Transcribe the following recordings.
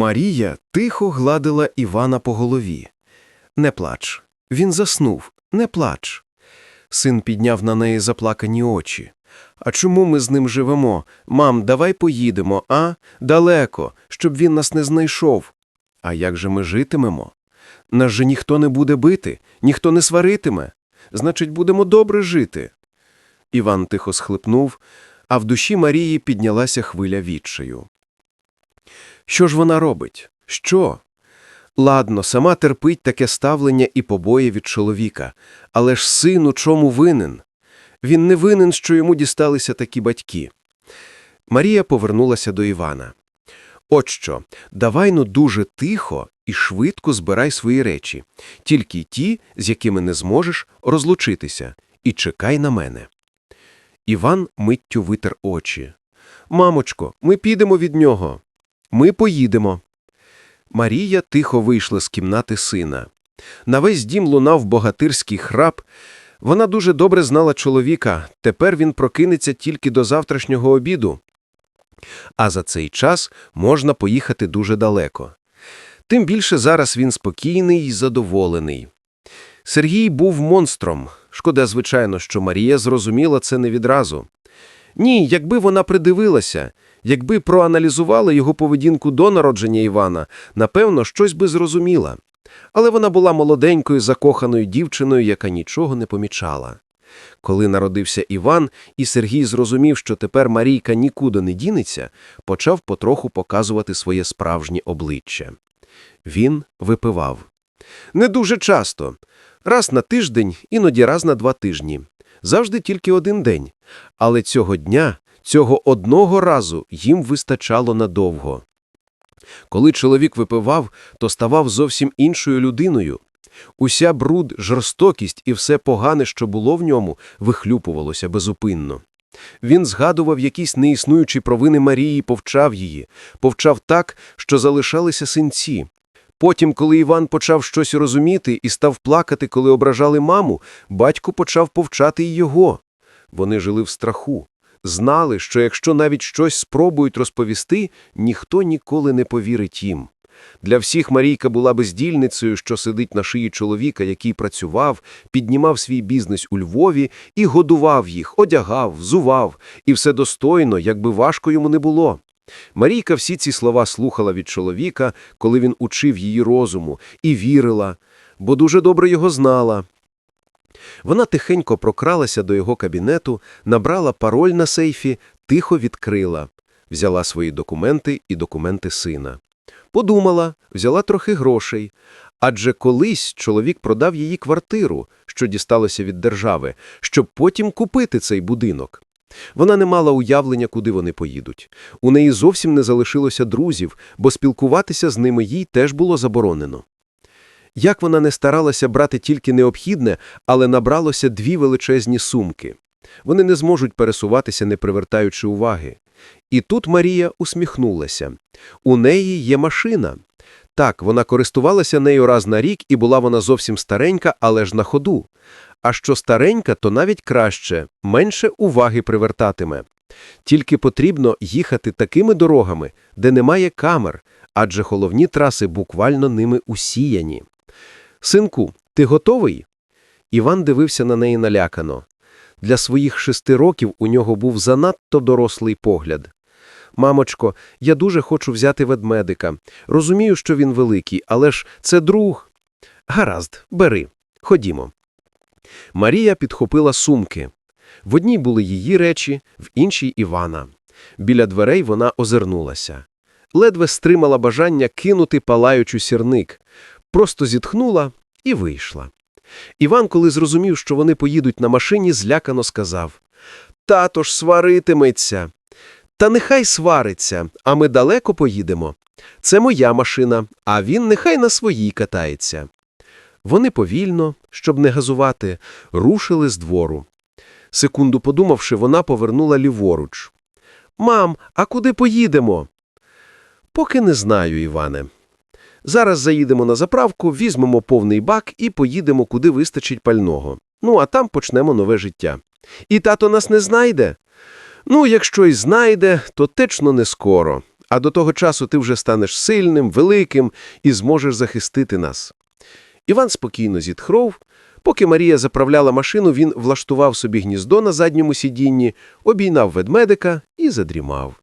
Марія тихо гладила Івана по голові. Не плач. Він заснув. Не плач. Син підняв на неї заплакані очі. А чому ми з ним живемо? Мам, давай поїдемо, а? Далеко, щоб він нас не знайшов. А як же ми житимемо? Нас же ніхто не буде бити, ніхто не сваритиме. Значить, будемо добре жити. Іван тихо схлипнув, а в душі Марії піднялася хвиля відчаю. Що ж вона робить? Що? Ладно, сама терпить таке ставлення і побої від чоловіка, але ж син у чому винен? Він не винен, що йому дісталися такі батьки. Марія повернулася до Івана. От що, давай ну дуже тихо і швидко збирай свої речі, тільки ті, з якими не зможеш розлучитися, і чекай на мене. Іван миттю витер очі. Мамочко, ми підемо від нього. Ми поїдемо. Марія тихо вийшла з кімнати сина. На весь дім лунав богатирський храп. Вона дуже добре знала чоловіка, тепер він прокинеться тільки до завтрашнього обіду. А за цей час можна поїхати дуже далеко. Тим більше зараз він спокійний і задоволений. Сергій був монстром. Шкода, звичайно, що Марія зрозуміла це не відразу. Ні, якби вона придивилася, якби проаналізувала його поведінку до народження Івана, напевно, щось би зрозуміла. Але вона була молоденькою, закоханою дівчиною, яка нічого не помічала. Коли народився Іван, і Сергій зрозумів, що тепер Марійка нікуди не дінеться, почав потроху показувати своє справжнє обличчя. Він випивав. Не дуже часто. Раз на тиждень, іноді раз на два тижні. Завжди тільки один день. Але цього дня, цього одного разу їм вистачало надовго. Коли чоловік випивав, то ставав зовсім іншою людиною. Уся бруд, жорстокість і все погане, що було в ньому, вихлюпувалося безупинно. Він згадував якісь неіснуючі провини Марії, повчав її, повчав так, що залишалися синці. Потім, коли Іван почав щось розуміти і став плакати, коли ображали маму, батько почав повчати й його. Вони жили в страху, знали, що якщо навіть щось спробують розповісти, ніхто ніколи не повірить їм. Для всіх Марійка була бездільницею, що сидить на шиї чоловіка, який працював, піднімав свій бізнес у Львові і годував їх, одягав, взував, і все достойно, якби важко йому не було. Марійка всі ці слова слухала від чоловіка, коли він учив її розуму, і вірила, бо дуже добре його знала. Вона тихенько прокралася до його кабінету, набрала пароль на сейфі, тихо відкрила, взяла свої документи і документи сина. Подумала, взяла трохи грошей. Адже колись чоловік продав її квартиру, що дісталося від держави, щоб потім купити цей будинок. Вона не мала уявлення, куди вони поїдуть. У неї зовсім не залишилося друзів, бо спілкуватися з ними їй теж було заборонено. Як вона не старалася брати тільки необхідне, але набралося дві величезні сумки. Вони не зможуть пересуватися, не привертаючи уваги. І тут Марія усміхнулася. У неї є машина. Так, вона користувалася нею раз на рік, і була вона зовсім старенька, але ж на ходу. А що старенька, то навіть краще, менше уваги привертатиме. Тільки потрібно їхати такими дорогами, де немає камер, адже головні траси буквально ними усіяні. Синку, ти готовий? Іван дивився на неї налякано. Для своїх шести років у нього був занадто дорослий погляд. Мамочко, я дуже хочу взяти ведмедика. Розумію, що він великий, але ж це друг. Гаразд, бери. Ходімо. Марія підхопила сумки. В одній були її речі, в іншій Івана. Біля дверей вона озирнулася. Ледве стримала бажання кинути палаючу сірник. Просто зітхнула і вийшла. Іван, коли зрозумів, що вони поїдуть на машині, злякано сказав Тато ж сваритиметься. Та нехай свариться, а ми далеко поїдемо. Це моя машина, а він нехай на своїй катається. Вони повільно, щоб не газувати, рушили з двору. Секунду подумавши, вона повернула ліворуч. Мам, а куди поїдемо? Поки не знаю, Іване. Зараз заїдемо на заправку, візьмемо повний бак і поїдемо, куди вистачить пального. Ну, а там почнемо нове життя. І тато нас не знайде? Ну, якщо й знайде, то точно не скоро. А до того часу ти вже станеш сильним, великим і зможеш захистити нас. Іван спокійно зітхнув. Поки Марія заправляла машину, він влаштував собі гніздо на задньому сидінні, обійнав ведмедика і задрімав.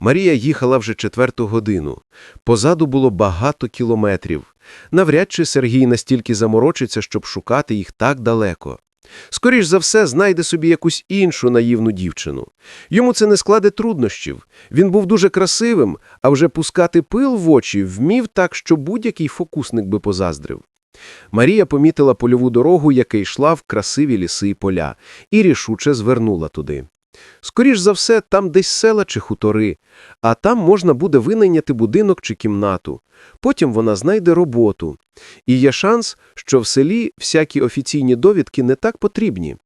Марія їхала вже четверту годину. Позаду було багато кілометрів. Навряд чи Сергій настільки заморочиться, щоб шукати їх так далеко. Скоріш за все, знайде собі якусь іншу наївну дівчину. Йому це не складе труднощів. Він був дуже красивим, а вже пускати пил в очі вмів так, що будь-який фокусник би позаздрив. Марія помітила польову дорогу, яка йшла в красиві ліси і поля, і рішуче звернула туди. Скоріш за все, там десь села чи хутори, а там можна буде винайняти будинок чи кімнату. Потім вона знайде роботу. І є шанс, що в селі всякі офіційні довідки не так потрібні.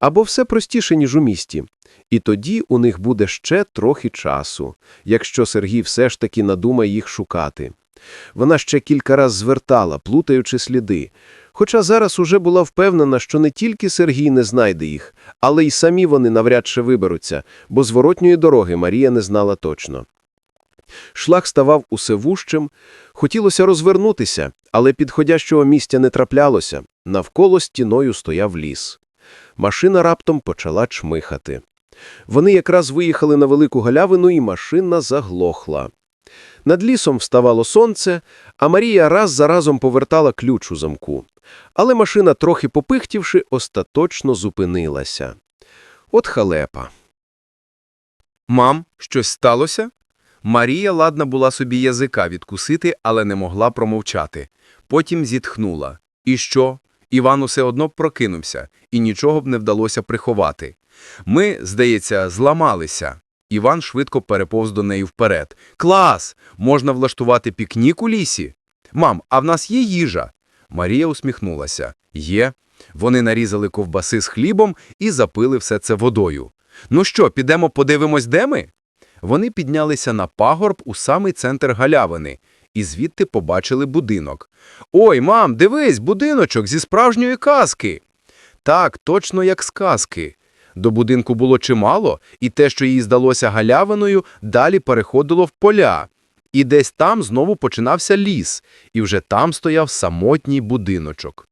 Або все простіше, ніж у місті. І тоді у них буде ще трохи часу, якщо Сергій все ж таки надумає їх шукати. Вона ще кілька раз звертала, плутаючи сліди. Хоча зараз уже була впевнена, що не тільки Сергій не знайде їх, але й самі вони навряд чи виберуться, бо зворотньої дороги Марія не знала точно. Шлях ставав усе вужчим, хотілося розвернутися, але підходящого місця не траплялося, навколо стіною стояв ліс. Машина раптом почала чмихати. Вони якраз виїхали на велику галявину, і машина заглохла. Над лісом вставало сонце, а Марія раз за разом повертала ключ у замку. Але машина, трохи попихтівши, остаточно зупинилася. От халепа. Мам, щось сталося? Марія ладна була собі язика відкусити, але не могла промовчати. Потім зітхнула. І що? Іван усе одно прокинувся, і нічого б не вдалося приховати. Ми, здається, зламалися. Іван швидко переповз до неї вперед. Клас! Можна влаштувати пікнік у лісі? Мам, а в нас є їжа? Марія усміхнулася. Є. Вони нарізали ковбаси з хлібом і запили все це водою. Ну що, підемо подивимось, де ми? Вони піднялися на пагорб у самий центр галявини і звідти побачили будинок. Ой, мам, дивись, будиночок зі справжньої казки. Так, точно як з казки. До будинку було чимало, і те, що їй здалося галявиною, далі переходило в поля. І десь там знову починався ліс, і вже там стояв самотній будиночок.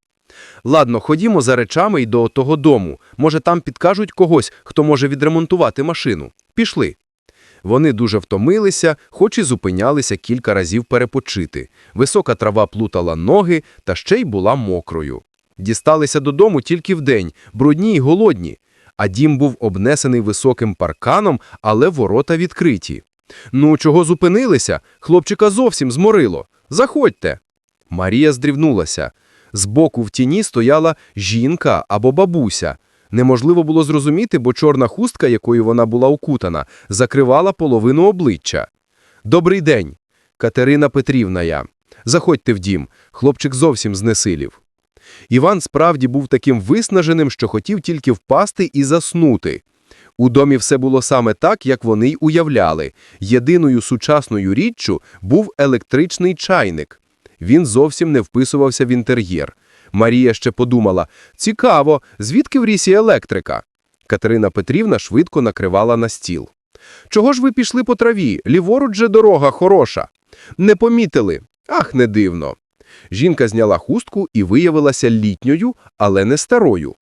Ладно, ходімо за речами й до того дому. Може, там підкажуть когось, хто може відремонтувати машину. Пішли. Вони дуже втомилися, хоч і зупинялися кілька разів перепочити. Висока трава плутала ноги та ще й була мокрою. Дісталися додому тільки вдень, брудні й голодні. А дім був обнесений високим парканом, але ворота відкриті. Ну, чого зупинилися? Хлопчика зовсім зморило. Заходьте. Марія здрівнулася. Збоку в тіні стояла жінка або бабуся. Неможливо було зрозуміти, бо чорна хустка, якою вона була укутана, закривала половину обличчя. «Добрий день, Катерина Петрівна я. Заходьте в дім. Хлопчик зовсім знесилів». Іван справді був таким виснаженим, що хотів тільки впасти і заснути. У домі все було саме так, як вони й уявляли. Єдиною сучасною річчю був електричний чайник. Він зовсім не вписувався в інтер'єр. Марія ще подумала, цікаво, звідки в рісі електрика? Катерина Петрівна швидко накривала на стіл. Чого ж ви пішли по траві? Ліворуч же дорога хороша. Не помітили. Ах, не дивно. Жінка зняла хустку і виявилася літньою, але не старою.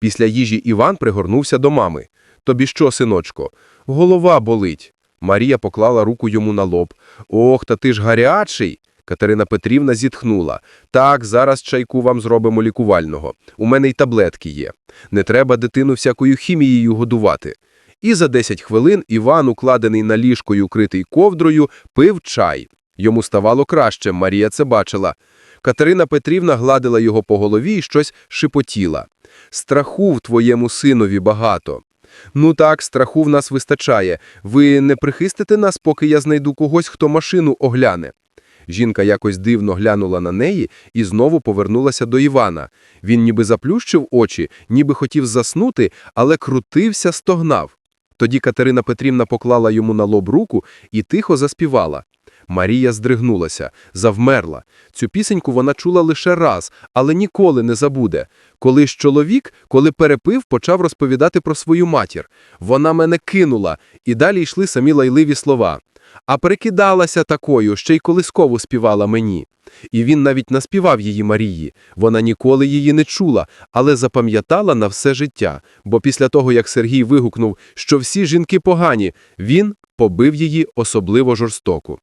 Після їжі Іван пригорнувся до мами. Тобі що, синочко? Голова болить. Марія поклала руку йому на лоб. Ох, та ти ж гарячий. Катерина Петрівна зітхнула. Так, зараз чайку вам зробимо лікувального. У мене й таблетки є. Не треба дитину всякою хімією годувати. І за 10 хвилин Іван, укладений на ліжко й укритий ковдрою, пив чай. Йому ставало краще, Марія це бачила. Катерина Петрівна гладила його по голові і щось шепотіла. Страху в твоєму синові багато. Ну так, страху в нас вистачає. Ви не прихистите нас, поки я знайду когось, хто машину огляне. Жінка якось дивно глянула на неї і знову повернулася до Івана. Він ніби заплющив очі, ніби хотів заснути, але крутився, стогнав. Тоді Катерина Петрівна поклала йому на лоб руку і тихо заспівала. Марія здригнулася, завмерла. Цю пісеньку вона чула лише раз, але ніколи не забуде. Колись чоловік, коли перепив, почав розповідати про свою матір. Вона мене кинула, і далі йшли самі лайливі слова. А прикидалася такою, ще й колискову співала мені. І він навіть наспівав її Марії. Вона ніколи її не чула, але запам'ятала на все життя, бо після того, як Сергій вигукнув, що всі жінки погані, він побив її особливо жорстоко.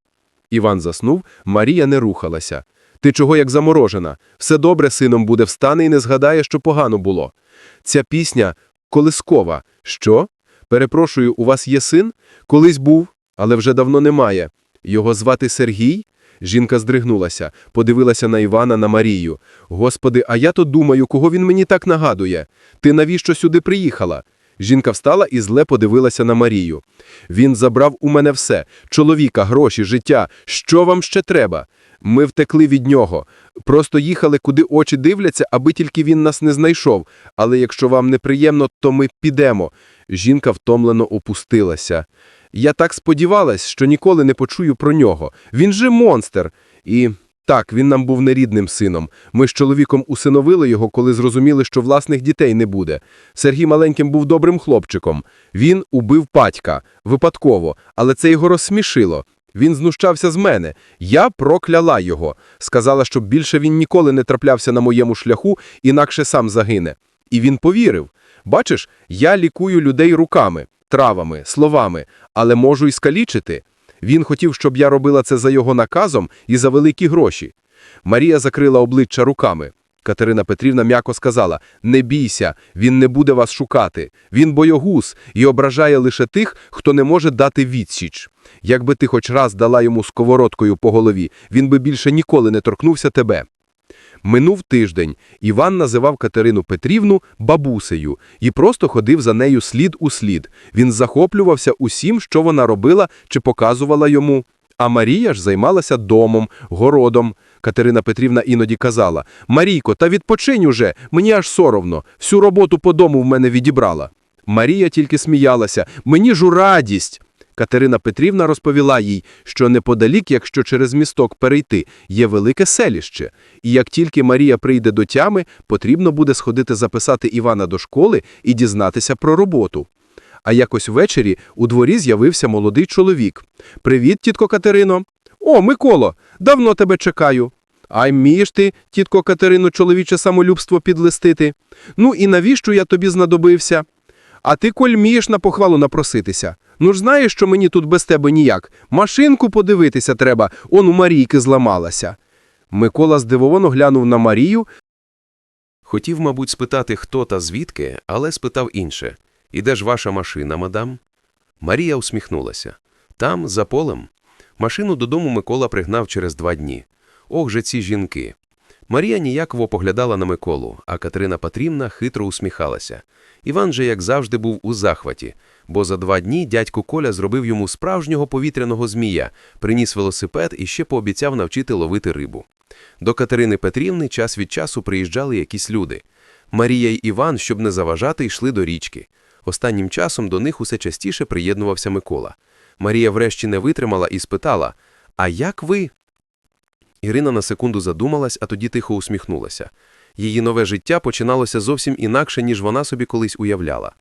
Іван заснув, Марія не рухалася. Ти чого як заморожена? Все добре сином буде, встане і не згадає, що погано було. Ця пісня колискова. Що? Перепрошую, у вас є син? Колись був, але вже давно немає. Його звати Сергій? Жінка здригнулася, подивилася на Івана, на Марію. Господи, а я то думаю, кого він мені так нагадує? Ти навіщо сюди приїхала? Жінка встала і зле подивилася на Марію. Він забрав у мене все – чоловіка, гроші, життя. Що вам ще треба? Ми втекли від нього. Просто їхали, куди очі дивляться, аби тільки він нас не знайшов. Але якщо вам неприємно, то ми підемо. Жінка втомлено опустилася. Я так сподівалась, що ніколи не почую про нього. Він же монстр. І так, він нам був нерідним сином. Ми з чоловіком усиновили його, коли зрозуміли, що власних дітей не буде. Сергій маленьким був добрим хлопчиком. Він убив батька. Випадково. Але це його розсмішило. Він знущався з мене. Я прокляла його. Сказала, щоб більше він ніколи не траплявся на моєму шляху, інакше сам загине. І він повірив. Бачиш, я лікую людей руками, травами, словами, але можу й скалічити. Він хотів, щоб я робила це за його наказом і за великі гроші. Марія закрила обличчя руками. Катерина Петрівна м'яко сказала: Не бійся, він не буде вас шукати. Він боягуз і ображає лише тих, хто не може дати відсіч. Якби ти хоч раз дала йому сковородкою по голові, він би більше ніколи не торкнувся тебе. Минув тиждень. Іван називав Катерину Петрівну бабусею і просто ходив за нею слід у слід. Він захоплювався усім, що вона робила чи показувала йому. А Марія ж займалася домом, городом. Катерина Петрівна іноді казала: Марійко, та відпочинь уже, мені аж соромно. Всю роботу по дому в мене відібрала. Марія тільки сміялася: Мені ж у радість. Катерина Петрівна розповіла їй, що неподалік, якщо через місток перейти, є велике селище, і як тільки Марія прийде до тями, потрібно буде сходити записати Івана до школи і дізнатися про роботу. А якось ввечері у дворі з'явився молодий чоловік. «Привіт, тітко Катерино!» «О, Миколо, давно тебе чекаю!» «Ай, мієш ти, тітко Катерино, чоловіче самолюбство підлистити? Ну і навіщо я тобі знадобився?» А ти, коль мієш на похвалу напроситися. Ну ж знаєш, що мені тут без тебе ніяк. Машинку подивитися треба, он у Марійки зламалася. Микола здивовано глянув на Марію. Хотів, мабуть, спитати, хто та звідки, але спитав інше. «І де ж ваша машина, мадам?» Марія усміхнулася. Там, за полем. Машину додому Микола пригнав через два дні. Ох же ці жінки. Марія ніяково поглядала на Миколу, а Катерина Патрівна хитро усміхалася. Іван же, як завжди, був у захваті, бо за два дні дядько Коля зробив йому справжнього повітряного змія, приніс велосипед і ще пообіцяв навчити ловити рибу. До Катерини Петрівни час від часу приїжджали якісь люди. Марія й Іван, щоб не заважати, йшли до річки. Останнім часом до них усе частіше приєднувався Микола. Марія врешті не витримала і спитала «А як ви?» Ірина на секунду задумалась, а тоді тихо усміхнулася. Її нове життя починалося зовсім інакше, ніж вона собі колись уявляла.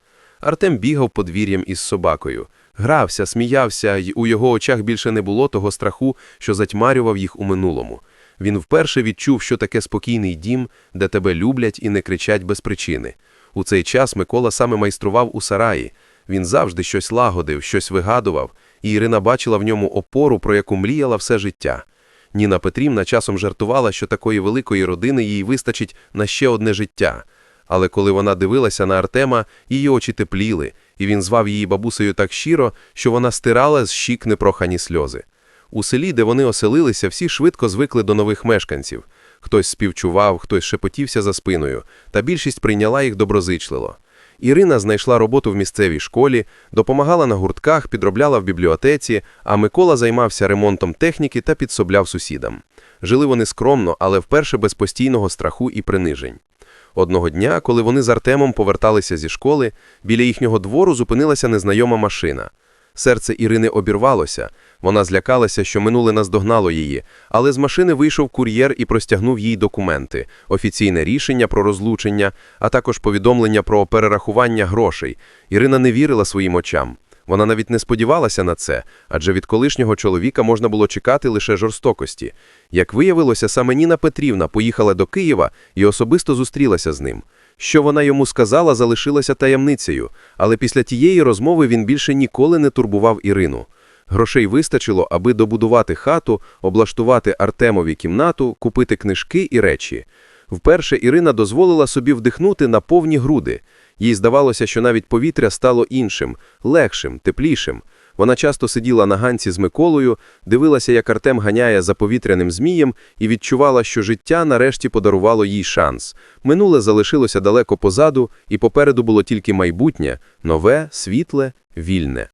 Артем бігав подвір'ям із собакою. Грався, сміявся, й у його очах більше не було того страху, що затьмарював їх у минулому. Він вперше відчув, що таке спокійний дім, де тебе люблять і не кричать без причини. У цей час Микола саме майстрував у сараї. Він завжди щось лагодив, щось вигадував, і Ірина бачила в ньому опору, про яку мріяла все життя. Ніна Петрівна часом жартувала, що такої великої родини їй вистачить на ще одне життя. Але коли вона дивилася на Артема, її очі тепліли, і він звав її бабусею так щиро, що вона стирала з щік непрохані сльози. У селі, де вони оселилися, всі швидко звикли до нових мешканців. Хтось співчував, хтось шепотівся за спиною, та більшість прийняла їх доброзичливо. Ірина знайшла роботу в місцевій школі, допомагала на гуртках, підробляла в бібліотеці, а Микола займався ремонтом техніки та підсобляв сусідам. Жили вони скромно, але вперше без постійного страху і принижень. Одного дня, коли вони з Артемом поверталися зі школи, біля їхнього двору зупинилася незнайома машина. Серце Ірини обірвалося, вона злякалася, що минуле наздогнало її, але з машини вийшов кур'єр і простягнув їй документи, офіційне рішення про розлучення, а також повідомлення про перерахування грошей. Ірина не вірила своїм очам. Вона навіть не сподівалася на це, адже від колишнього чоловіка можна було чекати лише жорстокості. Як виявилося, саме Ніна Петрівна поїхала до Києва і особисто зустрілася з ним. Що вона йому сказала, залишилося таємницею, але після тієї розмови він більше ніколи не турбував Ірину. Грошей вистачило, аби добудувати хату, облаштувати Артемові кімнату, купити книжки і речі. Вперше Ірина дозволила собі вдихнути на повні груди. Їй здавалося, що навіть повітря стало іншим, легшим, теплішим. Вона часто сиділа на ганці з Миколою, дивилася, як Артем ганяє за повітряним змієм, і відчувала, що життя нарешті подарувало їй шанс. Минуле залишилося далеко позаду, і попереду було тільки майбутнє, нове, світле, вільне.